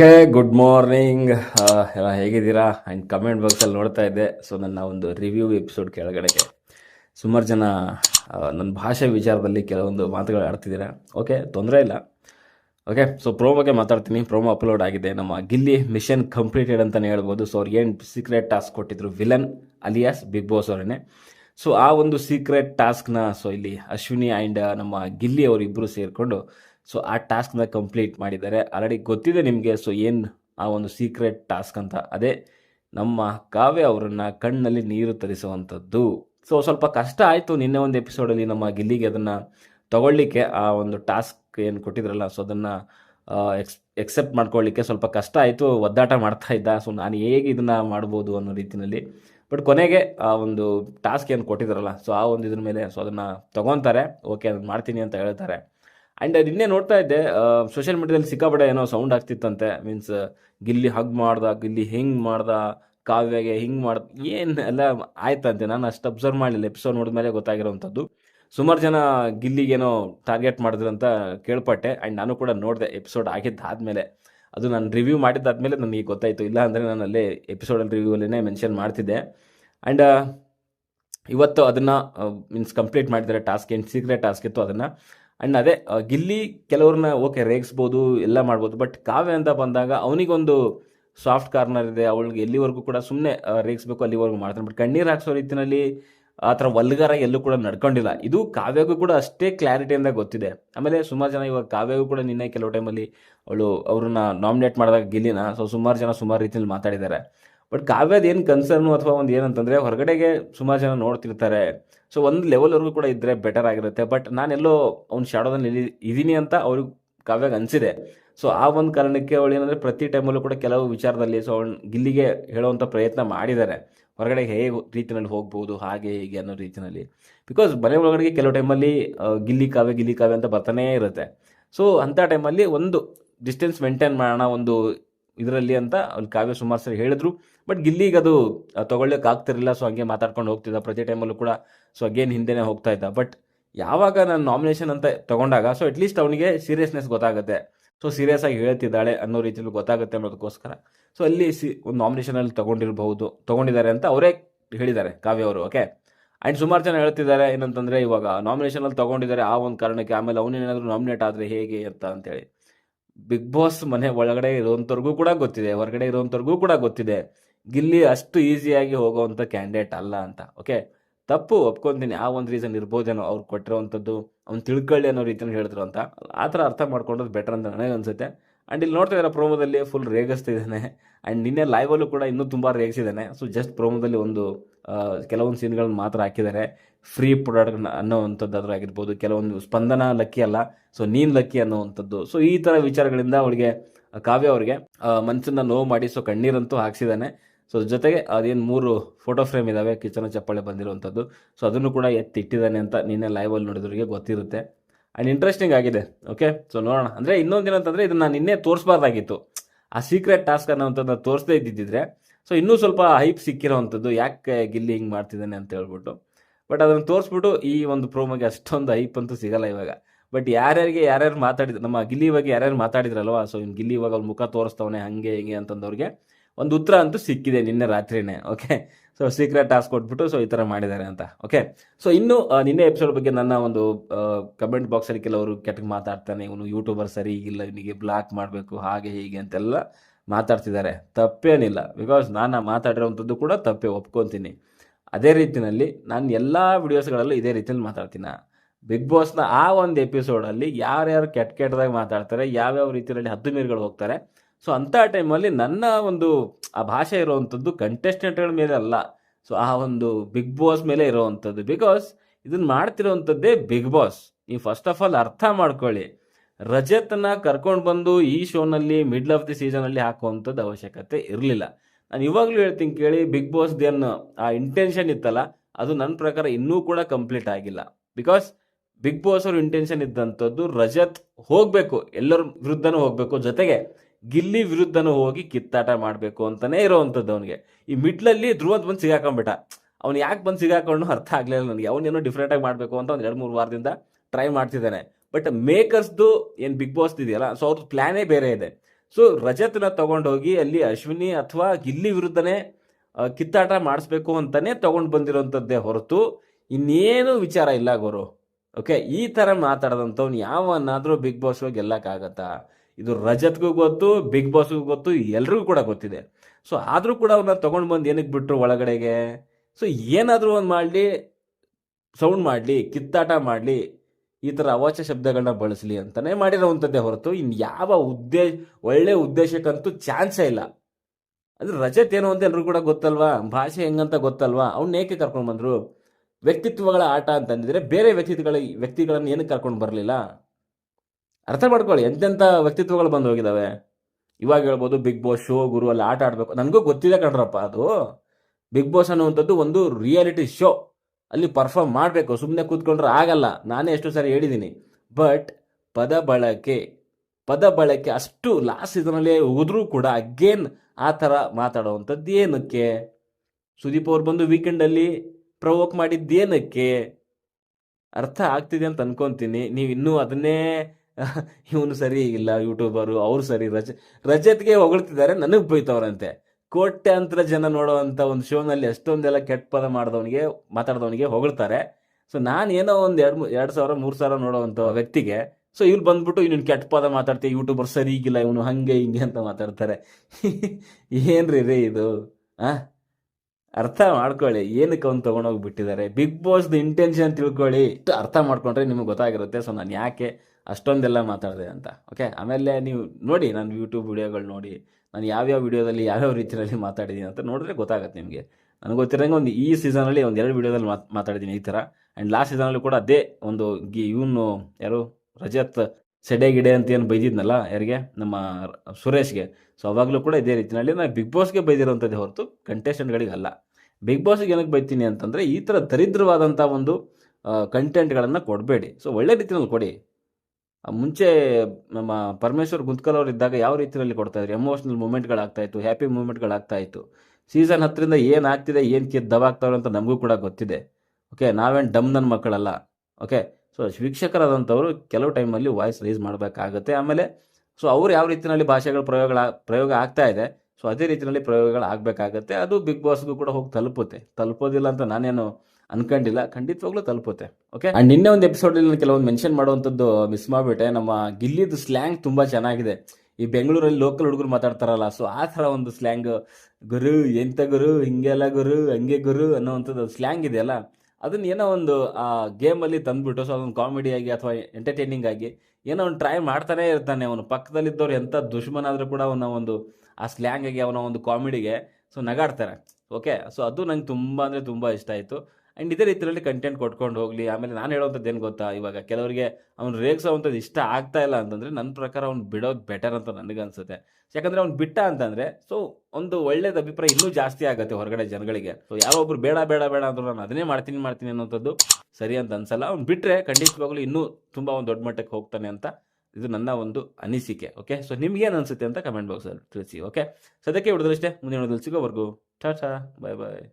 Okay good morning ಎಲ್ಲ ಹೇಗಿದ್ದೀರಾ? And comment ಬಾಕ್ಸಲ್ಲಿ ನೋಡ್ತಾ ಇದ್ದೆ. ಸೊ ನನ್ನ ಒಂದು ರಿವ್ಯೂ ಎಪಿಸೋಡ್ ಕೆಳಗಡೆಗೆ. ಸುಮಾರು ಜನ ನನ್ನ ಭಾಷೆ ವಿಚಾರದಲ್ಲಿ ಕೆಲವೊಂದು ಮಾತುಗಳು ಆಡ್ತಿದ್ದೀರಾ? ಓಕೆ ತೊಂದರೆ ಇಲ್ಲ. ಓಕೆ ಸೊ ಪ್ರೋಮೋಗೆ ಮಾತಾಡ್ತೀನಿ. ಪ್ರೋಮೋ ಅಪ್ಲೋಡ್ ಆಗಿದೆ. ನಮ್ಮ ಗಿಲ್ಲಿ ಮಿಷನ್ ಕಂಪ್ಲೀಟೆಡ್ ಅಂತಲೇ ಹೇಳ್ಬೋದು. ಸೊ ಅವ್ರು ಏನು ಸೀಕ್ರೆಟ್ ಟಾಸ್ಕ್ ಕೊಟ್ಟಿದ್ರು? ವಿಲನ್ ಅಲಿಯಾಸ್ ಬಿಗ್ ಬಾಸ್ ಅವರೇ ಸೊ ಆ ಒಂದು ಸೀಕ್ರೆಟ್ ಟಾಸ್ಕ್ನ ಸೊ ಇಲ್ಲಿ ಅಶ್ವಿನಿ ಆ್ಯಂಡ್ ನಮ್ಮ ಗಿಲ್ಲಿ ಅವರಿಬ್ಬರು ಸೇರಿಕೊಂಡು ಸೊ ಆ ಟಾಸ್ಕ್ನ ಕಂಪ್ಲೀಟ್ ಮಾಡಿದ್ದಾರೆ ಆಲ್ರೆಡಿ ಗೊತ್ತಿದೆ ನಿಮಗೆ ಸೊ ಏನು ಆ ಒಂದು ಸೀಕ್ರೆಟ್ ಟಾಸ್ಕ್ ಅಂತ. ಅದೇ ನಮ್ಮ ಕಾವ್ಯ ಅವರನ್ನು ಕಣ್ಣಲ್ಲಿ ನೀರು ತರಿಸುವಂಥದ್ದು. ಸೊ ಸ್ವಲ್ಪ ಕಷ್ಟ ಆಯಿತು ನಿನ್ನೆ ಒಂದು ಎಪಿಸೋಡಲ್ಲಿ ನಮ್ಮ ಗಿಲ್ಲಿಗೆ ಅದನ್ನು ತಗೊಳ್ಳಿಕ್ಕೆ. ಆ ಒಂದು ಟಾಸ್ಕ್ ಏನು ಕೊಟ್ಟಿದ್ರಲ್ಲ ಸೊ ಅದನ್ನು ಎಕ್ಸ್ ಎಕ್ಸೆಪ್ಟ್ ಮಾಡ್ಕೊಳ್ಳಿಕ್ಕೆ ಸ್ವಲ್ಪ ಕಷ್ಟ ಆಯಿತು, ಒದ್ದಾಟ ಮಾಡ್ತಾ ಇದ್ದ. ಸೊ ನಾನು ಹೇಗೆ ಇದನ್ನು ಮಾಡ್ಬೋದು ಅನ್ನೋ ರೀತಿಯಲ್ಲಿ ಬಟ್ ಕೊನೆಗೆ ಆ ಒಂದು ಟಾಸ್ಕ್ ಏನು ಕೊಟ್ಟಿದ್ರಲ್ಲ ಸೊ ಆ ಒಂದು ಇದ್ರ ಮೇಲೆ ಸೊ ಅದನ್ನು ತೊಗೊತಾರೆ. ಓಕೆ ಅದನ್ನು ಮಾಡ್ತೀನಿ ಅಂತ ಹೇಳ್ತಾರೆ. ಆ್ಯಂಡ್ ನಿನ್ನೆ ನೋಡ್ತಾ ಇದ್ದೆ ಸೋಷಿಯಲ್ ಮೀಡಿಯಾದಲ್ಲಿ ಸಿಕ್ಕಾಪಟ್ಟೆ ಏನೋ ಸೌಂಡ್ ಆಗ್ತಿತ್ತಂತೆ. ಮೀನ್ಸ್ ಗಿಲ್ಲಿ ಹಗ್ ಮಾಡ್ದ, ಗಿಲ್ಲಿ ಹಿಂಗೆ ಮಾಡ್ದ, ಕಾವ್ಯಗೆ ಹಿಂಗೆ ಮಾಡ್ದ, ಏನು ಎಲ್ಲ ಆಯ್ತಂತೆ. ನಾನು ಅಷ್ಟು ಅಬ್ಸರ್ವ್ ಮಾಡಲಿಲ್ಲ. ಎಪಿಸೋಡ್ ನೋಡಿದ ಮೇಲೆ ಗೊತ್ತಾಗಿರೋವಂಥದ್ದು. ಸುಮಾರು ಜನ ಗಿಲ್ಲಿಗೇನೋ ಟಾರ್ಗೆಟ್ ಮಾಡಿದ್ರು ಅಂತ ಕೇಳ್ಪಟ್ಟೆ. ಆ್ಯಂಡ್ ನಾನು ಕೂಡ ನೋಡಿದೆ ಎಪಿಸೋಡ್ ಆಗಿದ್ದಾದಮೇಲೆ ಅದು ನಾನು ರಿವ್ಯೂ ಮಾಡಿದ್ದಾದ್ಮೇಲೆ ನನಗೆ ಗೊತ್ತಾಯಿತು. ಇಲ್ಲ ಅಂದರೆ ನಾನು ಅಲ್ಲೇ ಎಪಿಸೋಡಲ್ಲಿ ರಿವ್ಯೂವಲ್ಲೇ ಮೆನ್ಷನ್ ಮಾಡ್ತಿದ್ದೆ. ಆ್ಯಂಡ್ ಇವತ್ತು ಅದನ್ನು ಮೀನ್ಸ್ ಕಂಪ್ಲೀಟ್ ಮಾಡಿದರೆ ಟಾಸ್ಕ್ ಏನು ಸೀಕ್ರೆಟ್ ಟಾಸ್ಕ್ ಇತ್ತು ಅದನ್ನು. ಆ್ಯಂಡ್ ಅದೇ ಗಿಲ್ಲಿ ಕೆಲವ್ರನ್ನ ಓಕೆ ರೇಗಿಸ್ಬೋದು, ಎಲ್ಲ ಮಾಡ್ಬೋದು ಬಟ್ ಕಾವ್ಯ ಅಂತ ಬಂದಾಗ ಅವನಿಗೊಂದು ಸಾಫ್ಟ್ ಕಾರ್ನರ್ ಇದೆ, ಅವಳಿಗೆ ಎಲ್ಲಿವರೆಗೂ ಕೂಡ ಸುಮ್ಮನೆ ರೇಗಿಸ್ಬೇಕು, ಅಲ್ಲಿವರೆಗೂ ಮಾಡ್ತಾನೆ. ಬಟ್ ಕಣ್ಣೀರು ಹಾಕ್ಸೋ ರೀತಿಯಲ್ಲಿ ಆ ಥರ ವಲ್ಗಾರ ಎಲ್ಲೂ ಕೂಡ ನಡ್ಕೊಂಡಿಲ್ಲ. ಇದು ಕಾವ್ಯಗೂ ಕೂಡ ಅಷ್ಟೇ ಕ್ಲಾರಿಟಿಯಿಂದ ಗೊತ್ತಿದೆ. ಆಮೇಲೆ ಸುಮಾರು ಜನ ಇವಾಗ ಕಾವ್ಯಗೂ ಕೂಡ ನಿನ್ನೆ ಕೆಲವು ಟೈಮಲ್ಲಿ ಅವಳು, ಅವ್ರನ್ನ ನಾಮಿನೇಟ್ ಮಾಡಿದಾಗ ಗಿಲ್ಲಿನ ಸೊ ಸುಮಾರು ಜನ ಸುಮಾರು ರೀತಿಯಲ್ಲಿ ಮಾತಾಡಿದ್ದಾರೆ. ಬಟ್ ಕಾವ್ಯದ ಏನು ಕನ್ಸರ್ನು ಅಥವಾ ಒಂದು ಏನಂತಂದರೆ ಹೊರಗಡೆಗೆ ಸುಮಾರು ಜನ ನೋಡ್ತಿರ್ತಾರೆ. ಸೊ ಒಂದು ಲೆವೆಲ್ವರೆಗೂ ಕೂಡ ಇದ್ದರೆ ಬೆಟರ್ ಆಗಿರುತ್ತೆ. ಬಟ್ ನಾನೆಲ್ಲೋ ಅವ್ನ ಶಾಡೋದಲ್ಲಿ ಇದ್ದೀನಿ ಅಂತ ಅವ್ರಿಗೆ ಕಾವ್ಯಾಗ ಅನಿಸಿದೆ. ಸೊ ಆ ಒಂದು ಕಾರಣಕ್ಕೆ ಅವಳು ಏನಂದರೆ ಪ್ರತಿ ಟೈಮಲ್ಲೂ ಕೂಡ ಕೆಲವು ವಿಚಾರದಲ್ಲಿ ಸೊ ಅವ್ನು ಗಿಲ್ಲಿಗೆ ಹೇಳೋವಂಥ ಪ್ರಯತ್ನ ಮಾಡಿದ್ದಾರೆ. ಹೊರಗಡೆ ಹೇಗೆ ರೀತಿಯಲ್ಲಿ ಹೋಗ್ಬೋದು, ಹಾಗೆ ಹೀಗೆ ಅನ್ನೋ ರೀತಿಯಲ್ಲಿ ಬಿಕಾಸ್ ಮನೆ ಒಳಗಡೆಗೆ ಕೆಲವು ಟೈಮಲ್ಲಿ ಗಿಲ್ಲಿ ಕಾವ್ಯ ಗಿಲ್ಲಿ ಕಾವ್ಯ ಅಂತ ಬರ್ತಾನೇ ಇರುತ್ತೆ. ಸೊ ಅಂಥ ಟೈಮಲ್ಲಿ ಒಂದು ಡಿಸ್ಟೆನ್ಸ್ ಮೇಂಟೈನ್ ಮಾಡೋಣ, ಒಂದು ಇದರಲ್ಲಿ ಅಂತ ಅಲ್ಲಿ ಕಾವ್ಯ ಸುಮಾರು ಸರಿ ಹೇಳಿದ್ರು. ಬಟ್ ಗಿಲ್ಲಿಗೆ ಅದು ತೊಗೊಳ್ಳೋಕೆ ಆಗ್ತಿರಲಿಲ್ಲ. ಸೊ ಹಂಗೆ ಮಾತಾಡ್ಕೊಂಡು ಹೋಗ್ತಿದ್ದ. ಪ್ರತಿ ಟೈಮಲ್ಲೂ ಕೂಡ ಸೊ ಅಗೇನ್ ಹಿಂದೆನೇ ಹೋಗ್ತಾ ಇದ್ದ. ಬಟ್ ಯಾವಾಗ ನಾನು ನಾಮಿನೇಷನ್ ಅಂತ ತಗೊಂಡಾಗ ಸೊ ಅಟ್ಲೀಸ್ಟ್ ಅವನಿಗೆ ಸೀರಿಯಸ್ನೆಸ್ ಗೊತ್ತಾಗುತ್ತೆ. ಸೊ ಸೀರಿಯಸ್ ಆಗಿ ಹೇಳ್ತಿದ್ದಾಳೆ ಅನ್ನೋ ರೀತಿಯಲ್ಲಿ ಗೊತ್ತಾಗುತ್ತೆ ಅನ್ನೋದಕ್ಕೋಸ್ಕರ. ಸೊ ಅಲ್ಲಿ ಸಿ ಒಂದು ನಾಮಿನೇಷನಲ್ಲಿ ತಗೊಂಡಿರಬಹುದು, ತಗೊಂಡಿದ್ದಾರೆ ಅಂತ ಅವರೇ ಹೇಳಿದ್ದಾರೆ, ಕಾವ್ಯ ಅವರು ಓಕೆ ಆ್ಯಂಡ್ ಸುಮಾರು ಜನ ಹೇಳ್ತಿದ್ದಾರೆ, ಏನಂತಂದರೆ ಇವಾಗ ನಾಮಿನೇಷನಲ್ಲಿ ತೊಗೊಂಡಿದ್ದಾರೆ ಆ ಒಂದು ಕಾರಣಕ್ಕೆ, ಆಮೇಲೆ ಅವನೇನಾದರೂ ನಾಮಿನೇಟ್ ಆದರೆ ಹೇಗೆ ಅಂತ ಅಂತೇಳಿ. ಬಿಗ್ ಬಾಸ್ ಮನೆ ಒಳಗಡೆ ಇರೋವಂಥವ್ರಿಗೂ ಕೂಡ ಗೊತ್ತಿದೆ, ಹೊರಗಡೆ ಇರೋವಂಥವ್ರಿಗೂ ಕೂಡ ಗೊತ್ತಿದೆ. ಗಿಲ್ಲಿ ಅಷ್ಟು ಈಸಿಯಾಗಿ ಹೋಗೋವಂಥ ಕ್ಯಾಂಡಿಡೇಟ್ ಅಲ್ಲ ಅಂತ ಓಕೆ ತಪ್ಪು ಒಪ್ಕೊಂತೀನಿ, ಆ ಒಂದು ರೀಸನ್ ಇರ್ಬೋದೇನೋ ಅವ್ರು ಕೊಟ್ಟಿರೋವಂಥದ್ದು, ಅವ್ನು ತಿಳ್ಕೊಳ್ಳಿ ಅನ್ನೋ ರೀತಿಯಲ್ಲಿ ಹೇಳಿದ್ರು ಅಂತ, ಆ ಥರ ಅರ್ಥ ಮಾಡ್ಕೊಂಡ್ರೆ ಬೆಟರ್ ಅಂತ ನನಗೆ ಅನಿಸುತ್ತೆ. ಆ್ಯಂಡ್ ಇಲ್ಲಿ ನೋಡ್ತಾ ಇದ್ದಾರೆ ಪ್ರೋಮೋದಲ್ಲಿ ಫುಲ್ ರೇಗಿಸ್ತಿದ್ದಾನೆ. ಆ್ಯಂಡ್ ನಿನ್ನೆ ಲೈವಲ್ಲೂ ಕೂಡ ಇನ್ನೂ ತುಂಬ ರೇಗಿಸಿದ್ದಾನೆ. ಸೊ ಜಸ್ಟ್ ಪ್ರೋಮೋದಲ್ಲಿ ಒಂದು ಕೆಲವೊಂದು ಸೀನ್ಗಳನ್ನ ಮಾತ್ರ ಹಾಕಿದ್ದಾರೆ. ಫ್ರೀ ಪ್ರಾಡಕ್ಟ್ ಅನ್ನೋವಂಥದ್ದಾದ್ರೂ ಆಗಿರ್ಬೋದು, ಕೆಲವೊಂದು ಸ್ಪಂದನ ಲಕ್ಕಿ ಅಲ್ಲ. ಸೊ ನೀನು ಲಕ್ಕಿ ಅನ್ನೋವಂಥದ್ದು. ಸೊ ಈ ಥರ ವಿಚಾರಗಳಿಂದ ಅವಳಿಗೆ ಕಾವ್ಯ ಅವರಿಗೆ ಮನಸ್ಸನ್ನು ನೋವು ಮಾಡಿ ಸೊ ಕಣ್ಣೀರಂತೂ ಹಾಕ್ಸಿದ್ದಾನೆ. ಸೊ ಜೊತೆಗೆ ಅದೇನು ಮೂರು ಫೋಟೋ ಫ್ರೇಮ್ ಇದ್ದಾವೆ ಕಿಚನ ಚಪ್ಪಾಳೆ ಬಂದಿರುವಂಥದ್ದು. ಸೊ ಅದನ್ನು ಕೂಡ ಎತ್ತಿ ಇಟ್ಟಿದ್ದಾನೆ ಅಂತ ನಿನ್ನೆ ಲೈವಲ್ಲಿ ನೋಡಿದ್ರಿಗೆ ಗೊತ್ತಿರುತ್ತೆ. ಆ್ಯಂಡ್ ಇಂಟ್ರೆಸ್ಟಿಂಗ್ ಆಗಿದೆ ಓಕೆ ಸೊ ನೋಡೋಣ. ಅಂದರೆ ಇನ್ನೊಂದು ಏನಂತಂದರೆ ಇದನ್ನು ನಿನ್ನೆ ತೋರಿಸ್ಬಾರ್ದಾಗಿತ್ತು. ಆ ಸೀಕ್ರೆಟ್ ಟಾಸ್ಕ್ ಅನ್ನೋವಂಥದ್ದು ತೋರಿಸದೇ ಇದ್ದಿದ್ದಿದ್ರೆ ಸೊ ಇನ್ನೂ ಸ್ವಲ್ಪ ಹೈಪ್ ಸಿಕ್ಕಿರೋವಂಥದ್ದು ಯಾಕೆ ಗಿಲ್ಲಿ ಹಿಂಗೆ ಮಾಡ್ತಿದ್ದಾನೆ ಅಂತ ಹೇಳ್ಬಿಟ್ಟು. ಬಟ್ ಅದನ್ನು ತೋರಿಸ್ಬಿಟ್ಟು ಈ ಒಂದು ಪ್ರೋಮಗೆ ಅಷ್ಟೊಂದು ಹೈಪ್ ಅಂತೂ ಸಿಗಲ್ಲ ಇವಾಗ. ಬಟ್ ಯಾರ್ಯಾರಿಗೆ ಯಾರ್ಯಾರು ಮಾತಾಡಿದ್ರು ನಮ್ಮ ಗಿಲ್ಲಿ ಇವಾಗ ಯಾರ್ಯಾರು ಮಾತಾಡಿದ್ರಲ್ವಾ? ಸೊ ಇವ್ನು ಗಿಲ್ಲಿ ಇವಾಗ ಅವ್ನ ಮುಖ ತೋರಿಸ್ತವನೆ ಹಂಗೆ ಹಿಂಗೆ ಅಂತಂದವ್ರಿಗೆ. ಒಂದು ಉತ್ತರ ಅಂತೂ ಸಿಕ್ಕಿದೆ ನಿನ್ನೆ ರಾತ್ರಿನೇ ಓಕೆ ಸೊ ಸೀಕ್ರೆಟ್ ಟಾಸ್ಕ್ ಕೊಟ್ಬಿಟ್ಟು ಸೊ ಈ ಥರ ಮಾಡಿದ್ದಾರೆ ಅಂತ ಓಕೆ ಸೊ ಇನ್ನು ನಿನ್ನೆ ಎಪಿಸೋಡ್ ಬಗ್ಗೆ ನನ್ನ ಒಂದು ಕಮೆಂಟ್ ಬಾಕ್ಸಲ್ಲಿ ಕೆಲವರು ಕೆಟ್ಟಗೆ ಮಾತಾಡ್ತಾನೆ, ಇವನು ಯೂಟ್ಯೂಬರ್ ಸರಿ, ಇಲ್ಲ ಇವನಿಗೆ ಬ್ಲಾಕ್ ಮಾಡಬೇಕು, ಹಾಗೆ ಹೀಗೆ ಅಂತೆಲ್ಲ ಮಾತಾಡ್ತಿದ್ದಾರೆ. ತಪ್ಪೇನಿಲ್ಲ ಬಿಕಾಸ್ ನಾನು ಮಾತಾಡಿರೋವಂಥದ್ದು ಕೂಡ ತಪ್ಪೇ, ಒಪ್ಕೊತೀನಿ. ಅದೇ ರೀತಿಯಲ್ಲಿ ನಾನು ಎಲ್ಲ ವಿಡಿಯೋಸ್ಗಳಲ್ಲೂ ಇದೇ ರೀತಿಯಲ್ಲಿ ಮಾತಾಡ್ತೀನಿ. ಬಿಗ್ ಬಾಸ್ನ ಆ ಒಂದು ಎಪಿಸೋಡಲ್ಲಿ ಯಾರ್ಯಾರು ಕೆಟ್ಟ ಕೆಟ್ಟದಾಗಿ ಮಾತಾಡ್ತಾರೆ, ಯಾವ್ಯಾವ ರೀತಿಯಲ್ಲಿ ಹತ್ತು ಮೀರುಗಳು ಹೋಗ್ತಾರೆ ಸೊ ಅಂಥ ಟೈಮಲ್ಲಿ ನನ್ನ ಒಂದು, ಆ ಭಾಷೆ ಇರೋವಂಥದ್ದು ಕಂಟೆಸ್ಟೆಂಟ್ಗಳ ಮೇಲೆ ಅಲ್ಲ. ಸೊ ಆ ಒಂದು ಬಿಗ್ ಬಾಸ್ ಮೇಲೆ ಇರೋವಂಥದ್ದು. ಬಿಕಾಸ್ ಇದನ್ನು ಮಾಡ್ತಿರೋವಂಥದ್ದೇ ಬಿಗ್ ಬಾಸ್ ನೀವು ಫಸ್ಟ್ ಆಫ್ ಆಲ್ ಅರ್ಥ ಮಾಡ್ಕೊಳ್ಳಿ. ರಜತ್ನ ಕರ್ಕೊಂಡು ಬಂದು ಈ ಶೋನಲ್ಲಿ ಮಿಡ್ಲ್ ಆಫ್ ದಿ ಸೀಸನಲ್ಲಿ ಹಾಕುವಂಥದ್ದು ಅವಶ್ಯಕತೆ ಇರಲಿಲ್ಲ. ನಾನು ಇವಾಗಲೂ ಹೇಳ್ತೀನಿ ಕೇಳಿ ಬಿಗ್ ಬಾಸ್ ಬಾಸ್ದೇನು ಆ ಇಂಟೆನ್ಷನ್ ಇತ್ತಲ್ಲ, ಅದು ನನ್ನ ಪ್ರಕಾರ ಇನ್ನೂ ಕೂಡ ಕಂಪ್ಲೀಟ್ ಆಗಿಲ್ಲ. ಬಿಕಾಸ್ ಬಿಗ್ ಬಾಸ್ ಅವ್ರ ಇಂಟೆನ್ಷನ್ ಇದ್ದಂಥದ್ದು ರಜತ್ ಹೋಗಬೇಕು, ಎಲ್ಲರ ವಿರುದ್ಧನೂ ಹೋಗಬೇಕು ಜೊತೆಗೆ. ಗಿಲ್ಲಿ ವಿರುದ್ಧನೂ ಹೋಗಿ ಕಿತ್ತಾಟ ಮಾಡಬೇಕು ಅಂತಲೇ ಇರೋವಂಥದ್ದು ಅವನಿಗೆ. ಈ ಮಿಡ್ಲಲ್ಲಿ ಧ್ರುವಂತ್ ಬಂದು ಸಿಗಾಕೊಂಡ್ಬಿಟ್ಟ. ಅವ್ನು ಯಾಕೆ ಬಂದು ಸಿಗಾಕೊಂಡು ಅರ್ಥ ಆಗಲಿಲ್ಲ ನನಗೆ. ಅವನೇನೋ ಡಿಫ್ರೆಂಟಾಗಿ ಮಾಡಬೇಕು ಅಂತ ಒಂದು ಎರಡು ಮೂರು ವಾರದಿಂದ ಟ್ರೈ ಮಾಡ್ತಿದ್ದಾನೆ. ಬಟ್ ಮೇಕರ್ಸ್ದು ಏನು ಬಿಗ್ ಬಾಸ್ ಇದೆಯಲ್ಲ ಸೊ ಅವ್ರದ್ದು ಪ್ಲ್ಯಾನೇ ಬೇರೆ ಇದೆ. ಸೊ ರಜತ್ನ ತೊಗೊಂಡೋಗಿ ಅಲ್ಲಿ ಅಶ್ವಿನಿ ಅಥವಾ ಗಿಲ್ಲಿ ವಿರುದ್ಧನೇ ಕಿತ್ತಾಟ ಮಾಡಿಸ್ಬೇಕು ಅಂತಲೇ ತೊಗೊಂಡು ಬಂದಿರೋಂಥದ್ದೇ ಹೊರತು ಇನ್ನೇನು ವಿಚಾರ ಇಲ್ಲ ಗುರು. ಓಕೆ ಈ ಥರ ಮಾತಾಡೋದಂಥವ್ನು ಯಾವನ್ನಾದರೂ ಬಿಗ್ ಬಾಸ್ ಗೆಲ್ಲಕ್ಕಾಗತ್ತಾ? ಇದು ರಜತ್ಗೂ ಗೊತ್ತು, ಬಿಗ್ ಬಾಸ್ಗೂ ಗೊತ್ತು, ಎಲ್ರಿಗೂ ಕೂಡ ಗೊತ್ತಿದೆ. ಸೊ ಆದರೂ ಕೂಡ ಅವ್ರನ್ನ ತಗೊಂಡು ಬಂದು ಏನಕ್ಕೆ ಬಿಟ್ಟರು ಒಳಗಡೆಗೆ? ಸೊ ಏನಾದರೂ ಒಂದು ಮಾಡಲಿ, ಸೌಂಡ್ ಮಾಡಲಿ, ಕಿತ್ತಾಟ ಮಾಡಲಿ, ಈ ಥರ ಅವಾಚ್ಯ ಶಬ್ದಗಳನ್ನ ಬಳಸಲಿ ಅಂತಲೇ ಮಾಡಿರೋವಂಥದ್ದೇ ಹೊರತು ಇನ್ನು ಯಾವ ಉದ್ದೇಶ ಒಳ್ಳೆ ಉದ್ದೇಶಕ್ಕಂತೂ ಚಾನ್ಸೇ ಇಲ್ಲ. ಅಂದ್ರೆ ರಜತ್ ಏನು ಅಂತ ಎಲ್ಲರೂ ಕೂಡ ಗೊತ್ತಲ್ವಾ? ಭಾಷೆ ಹೆಂಗಂತ ಗೊತ್ತಲ್ವಾ? ಅವ್ನ ಏಕೆ ಕರ್ಕೊಂಡು ಬಂದರು? ವ್ಯಕ್ತಿತ್ವಗಳ ಆಟ ಅಂತಂದಿದ್ರೆ ಬೇರೆ ವ್ಯಕ್ತಿತ್ವಗಳ ವ್ಯಕ್ತಿಗಳನ್ನು ಏನಕ್ಕೆ ಕರ್ಕೊಂಡು ಬರಲಿಲ್ಲ? ಅರ್ಥ ಮಾಡ್ಕೊಳ್ಳಿ ಎಂತೆಂಥ ವ್ಯಕ್ತಿತ್ವಗಳು ಬಂದು ಹೋಗಿದ್ದಾವೆ ಇವಾಗ ಹೇಳ್ಬೋದು ಬಿಗ್ ಬಾಸ್ ಶೋ ಗುರು ಅಲ್ಲಿ ಆಟ ಆಡಬೇಕು. ನನಗೂ ಗೊತ್ತಿದೆ ಕಣ್ರಪ್ಪ ಅದು. ಬಿಗ್ ಬಾಸ್ ಅನ್ನುವಂಥದ್ದು ಒಂದು ರಿಯಾಲಿಟಿ ಶೋ ಅಲ್ಲಿ ಪರ್ಫಾರ್ಮ್ ಮಾಡಬೇಕು. ಸುಮ್ಮನೆ ಕೂತ್ಕೊಂಡ್ರೆ ಆಗಲ್ಲ. ನಾನೇ ಎಷ್ಟು ಸಾರಿ ಹೇಳಿದ್ದೀನಿ ಬಟ್ ಪದ ಬಳಕೆ ಪದ ಬಳಕೆ ಅಷ್ಟು ಲಾಸ್ಟ್ ಸೀಸನಲ್ಲಿ ಹೋದ್ರೂ ಕೂಡ ಅಗೇನ್ ಆ ಥರ ಮಾತಾಡೋವಂಥದ್ದು ಏನಕ್ಕೆ? ಸುದೀಪ್ ಅವ್ರು ಬಂದು ವೀಕೆಂಡಲ್ಲಿ ಪ್ರವೋಕ್ ಮಾಡಿದ್ದೇನಕ್ಕೆ? ಅರ್ಥ ಆಗ್ತಿದೆ ಅಂತ ಅನ್ಕೊಂತೀನಿ. ನೀವು ಇನ್ನೂ ಅದನ್ನೇ ಇವನು ಸರಿ ಇಲ್ಲ, ಯೂಟ್ಯೂಬರು ಅವ್ರು ಸರಿ, ರಜ, ರಜತ್ಗೆ ಹೊಗಳ್ತಿದ್ದಾರೆ, ನನಗೆ ಬೈತವ್ರಂತೆ. ಕೋಟ್ಯಾಂತರ ಜನ ನೋಡುವಂತ ಒಂದು ಶೋನಲ್ಲಿ ಅಷ್ಟೊಂದೆಲ್ಲ ಕೆಟ್ಟ ಪದ ಮಾಡಿದವನಿಗೆ, ಮಾತಾಡಿದವನಿಗೆ ಹೊಗಳ್ತಾರೆ. ಸೊ ನಾನು ಏನೋ ಒಂದು ಎರಡು ಎರಡು ಸಾವಿರ, ಮೂರು ಸಾವಿರ ನೋಡೋವಂಥ ವ್ಯಕ್ತಿಗೆ ಸೊ ಇವ್ರು ಬಂದ್ಬಿಟ್ಟು ಇವ್ನು ಕೆಟ್ಟ ಪದ ಮಾತಾಡ್ತೀವಿ ಯೂಟ್ಯೂಬರ್ ಸರಿ ಈಗಿಲ್ಲ ಇವನು ಹಂಗೆ ಹಿಂಗೆ ಅಂತ ಮಾತಾಡ್ತಾರೆ. ಏನ್ರಿ ರೀ ಇದು? ಆ? ಅರ್ಥ ಮಾಡ್ಕೊಳ್ಳಿ, ಏನಕ್ಕೆ ಅವ್ನು ತೊಗೊಂಡೋಗ್ಬಿಟ್ಟಿದ್ದಾರೆ? ಬಿಗ್ ಬಾಸ್ದು ಇಂಟೆನ್ಷನ್ ತಿಳ್ಕೊಳ್ಳಿ. ಅರ್ಥ ಮಾಡ್ಕೊಂಡ್ರೆ ನಿಮಗೆ ಗೊತ್ತಾಗಿರುತ್ತೆ ಸೊ ನಾನು ಯಾಕೆ ಅಷ್ಟೊಂದೆಲ್ಲ ಮಾತಾಡಿದೆ ಅಂತ. ಓಕೆ ಆಮೇಲೆ ನೀವು ನೋಡಿ, ನಾನು ಯೂಟ್ಯೂಬ್ ವೀಡಿಯೋಗಳು ನೋಡಿ, ನಾನು ಯಾವ್ಯಾವ ವಿಡಿಯೋದಲ್ಲಿ ಯಾವ್ಯಾವ ರೀತಿಯಲ್ಲಿ ಮಾತಾಡಿದ್ದೀನಿ ಅಂತ ನೋಡಿದ್ರೆ ಗೊತ್ತಾಗುತ್ತೆ ನಿಮಗೆ. ನನಗೆ ಗೊತ್ತಿರೋಂಗೆ ಒಂದು ಈ ಸೀಸನಲ್ಲಿ ಒಂದು ಎರಡು ವಿಡಿಯೋದಲ್ಲಿ ಮಾತ್, ಮಾತಾಡಿದ್ದೀನಿ ಈ ಥರ ಆ್ಯಂಡ್ ಲಾಸ್ಟ್ ಸೀಸನಲ್ಲಿ ಕೂಡ ಅದೇ ಒಂದು ಗಿ ಇವನು ಯಾರು? ರಜತ್ ಸೆಡೆ ಗಿಡೆ ಅಂತ ಏನು ಬೈದಿದ್ನಲ್ಲ ಯಾರಿಗೆ? ನಮ್ಮ ಸುರೇಶ್ಗೆ. ಸೊ ಅವಾಗಲೂ ಕೂಡ ಇದೇ ರೀತಿಯಲ್ಲಿ ನಾನು ಬಿಗ್ ಬಾಸ್ಗೆ ಬೈದಿರೋಂಥದ್ದೇ ಹೊರತು ಕಂಟೆಸ್ಟೆಂಟ್ಗಳಿಗೆ ಅಲ್ಲ. ಬಿಗ್ ಬಾಸ್ಗೆ ಏನಕ್ಕೆ ಬೈತೀನಿ ಅಂತಂದರೆ ಈ ಥರ ದರಿದ್ರವಾದಂಥ ಒಂದು ಕಂಟೆಂಟ್ಗಳನ್ನು ಕೊಡಬೇಡಿ. ಸೊ ಒಳ್ಳೆ ರೀತಿಯಲ್ಲಿ ಕೊಡಿ. ಮುಂಚೆ, ನಮ್ಮ ಪರಮೇಶ್ವರ್ ಗುಂತ್ಕಲ್ ಅವ್ರು ಇದ್ದಾಗ ಯಾವ ರೀತಿಯಲ್ಲಿ ಕೊಡ್ತಾ ಇದ್ರು? ಎಮೋಷ್ನಲ್ ಮೂಮೆಂಟ್ಗಳಾಗ್ತಾ ಇತ್ತು ಹ್ಯಾಪಿ ಮೂಮೆಂಟ್ಗಳಾಗ್ತಾ ಇತ್ತು. ಸೀಸನ್ ಹತ್ತರಿಂದ ಏನು ಆಗ್ತಿದೆ, ಏನು ದಬಾಗ್ತಾವ್ರೆ ಅಂತ ನಮಗೂ ಕೂಡ ಗೊತ್ತಿದೆ. ಓಕೆ ನಾವೇನು ಡಮ್ ನನ್ನ ಮಕ್ಕಳಲ್ಲ. ಓಕೆ ಸೊ ವೀಕ್ಷಕರಾದಂಥವ್ರು ಕೆಲವು ಟೈಮಲ್ಲಿ ವಾಯ್ಸ್ ರೈಸ್ ಮಾಡಬೇಕಾಗುತ್ತೆ. ಆಮೇಲೆ ಸೊ ಅವ್ರು ಯಾವ ರೀತಿಯಲ್ಲಿ ಭಾಷೆಗಳ ಪ್ರಯೋಗಗಳ, ಪ್ರಯೋಗ ಆಗ್ತಾ ಇದೆ ಸೊ ಅದೇ ರೀತಿಯಲ್ಲಿ ಪ್ರಯೋಗಗಳು ಆಗಬೇಕಾಗತ್ತೆ. ಅದು ಬಿಗ್ ಬಾಸ್ಗೂ ಕೂಡ ಹೋಗಿ ತಲುಪುತ್ತೆ. ತಲುಪೋದಿಲ್ಲ ಅಂತ ನಾನೇನು ಅನ್ಕೊಂಡಿಲ್ಲ, ಖಂಡಿತವಾಗ್ಲೂ ತಲುಪುತ್ತೆ ಓಕೆ ಅಂಡ್ ನಿನ್ನೆ ಒಂದು ಎಪಿಸೋಡ್ ನಾನು ಕೆಲವೊಂದು ಮೆನ್ಷನ್ ಮಾಡುವಂಥದ್ದು ಮಿಸ್ ಮಾಡಿಬಿಟ್ಟೆ. ನಮ್ಮ ಗಿಲ್ಲಿದು ಸ್ಲ್ಯಾಂಗ್ ತುಂಬಾ ಚೆನ್ನಾಗಿದೆ. ಈ ಬೆಂಗಳೂರಲ್ಲಿ ಲೋಕಲ್ ಹುಡುಗರು ಮಾತಾಡ್ತಾರಲ್ಲ ಸೊ ಆ ಥರ ಒಂದು ಸ್ಲ್ಯಾಂಗ್ ಗುರು, ಎಂತ ಗುರು, ಹಿಂಗೆಲ್ಲ ಗುರು, ಹಂಗೆ ಗುರು ಅನ್ನೋವಂಥದ್ದು ಸ್ಲ್ಯಾಂಗ್ ಇದೆಯಲ್ಲ ಅದನ್ನ ಏನೋ ಒಂದು, ಆ ಗೇಮಲ್ಲಿ ತಂದುಬಿಟ್ಟು ಸೊ ಅದೊಂದು ಕಾಮಿಡಿ ಆಗಿ ಅಥವಾ ಎಂಟರ್ಟೈನಿಂಗ್ ಆಗಿ ಏನೋ ಒಂದು ಟ್ರೈ ಮಾಡ್ತಾನೆ ಇರ್ತಾನೆ ಅವನು. ಪಕ್ಕದಲ್ಲಿದ್ದವ್ರು ಎಂಥ ದುಶ್ಮನ್ ಆದರೂ ಕೂಡ ಅವನ ಒಂದು, ಆ ಸ್ಲ್ಯಾಂಗ್ ಆಗಿ ಅವನ ಒಂದು ಕಾಮಿಡಿಗೆ ಸೊ ನಗಾಡ್ತಾರೆ ಓಕೆ ಸೊ ಅದು ನಂಗೆ ತುಂಬ ಅಂದರೆ ತುಂಬ ಇಷ್ಟ ಆಯಿತು. ಆ್ಯಂಡ್ ಇದೇ ರೀತಿಯಲ್ಲಿ ಕಂಟೆಂಟ್ ಕೊಟ್ಕೊಂಡು ಹೋಗಲಿ, ಆಮೇಲೆ ನಾನು ಹೇಳೋವಂಥದ್ದು ಏನು ಗೊತ್ತಾ? ಇವಾಗ ಕೆಲವರಿಗೆ ಅವ್ನು ರೇಗಿಸೋವಂಥದ್ದು ಇಷ್ಟ ಆಗ್ತಾ ಇಲ್ಲ ಅಂತಂದರೆ ನನ್ನ ಪ್ರಕಾರ ಅವ್ನು ಬಿಡೋದು ಬೆಟರ್ ಅಂತ ನನಗನ್ಸುತ್ತೆ. ಯಾಕಂದರೆ ಅವ್ನು ಬಿಟ್ಟ ಅಂತಂದರೆ ಸೊ ಒಂದು ಒಳ್ಳೇದು ಅಭಿಪ್ರಾಯ ಇನ್ನೂ ಜಾಸ್ತಿ ಆಗುತ್ತೆ ಹೊರಗಡೆ ಜನಗಳಿಗೆ. ಸೊ ಯಾರೊಬ್ಬರು ಬೇಡ ಬೇಡ ಬೇಡ ಅಂದ್ರು ನಾನು ಅದನ್ನೇ ಮಾಡ್ತೀನಿ ಮಾಡ್ತೀನಿ ಅನ್ನೋಂಥದ್ದು ಸರಿ ಅಂತ ಅನ್ಸಲ್ಲ. ಅವ್ನು ಬಿಟ್ಟರೆ ಖಂಡಿತವಾಗ್ಲೂ ಇನ್ನೂ ತುಂಬ ಒಂದು ದೊಡ್ಡ ಮಟ್ಟಕ್ಕೆ ಹೋಗ್ತಾನೆ ಅಂತ ಇದು ನನ್ನ ಒಂದು ಅನಿಸಿಕೆ ಓಕೆ ಸೊ ನಿಮ್ಗೇನು ಅನಿಸುತ್ತೆ ಅಂತ ಕಮೆಂಟ್ ಬಾಕ್ಸಲ್ಲಿ ತಿಳಿಸಿ ಓಕೆ ಸದ್ಯಕ್ಕೆ ಹಿಡಿದ್ರಷ್ಟೇ ಮುಂದಿನ ಸಿಗೋವರೆಗೂ. ಟಾಟಾ ಬಾಯ್ ಬಾಯ್